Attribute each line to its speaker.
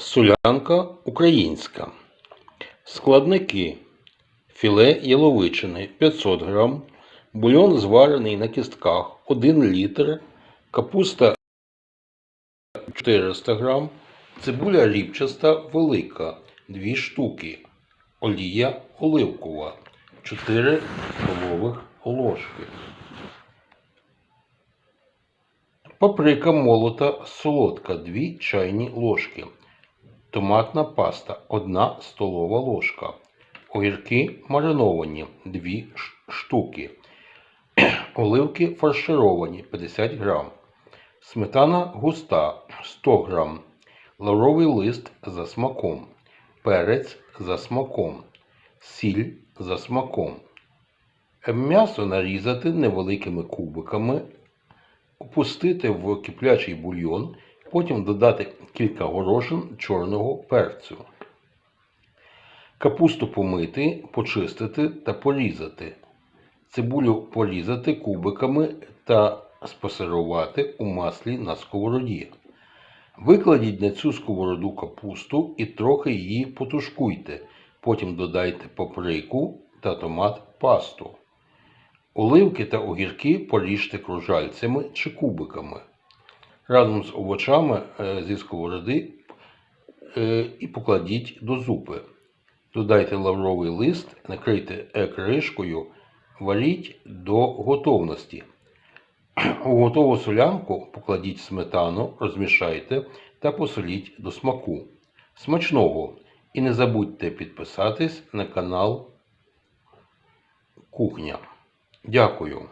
Speaker 1: Солянка українська. Складники. Філе яловичини 500 г, бульйон зварений на кістках 1 літр, капуста 400 г, цибуля рібчаста велика 2 штуки, олія оливкова 4 столових ложки. Паприка молота солодка 2 чайні ложки. Томатна паста 1 столова ложка. Огірки мариновані 2 штуки. Оливки фаршировані 50 грам. Сметана густа 100 грам. Лавровий лист за смаком. Перець за смаком. Сіль за смаком. М'ясо нарізати невеликими кубиками опустити в киплячий бульйон, потім додати кілька горошин чорного перцю. Капусту помити, почистити та порізати. Цибулю порізати кубиками та спасирувати у маслі на сковороді. Викладіть на цю сковороду капусту і трохи її потушкуйте. Потім додайте паприку та томат пасту. Оливки та огірки поріжте кружальцями чи кубиками. Разом з овочами е, зі сковороди е, і покладіть до зупи. Додайте лавровий лист, накрийте е, кришкою, варіть до готовності. У готову солянку покладіть сметану, розмішайте та посоліть до смаку. Смачного! І не забудьте підписатись на канал Кухня. Дякую.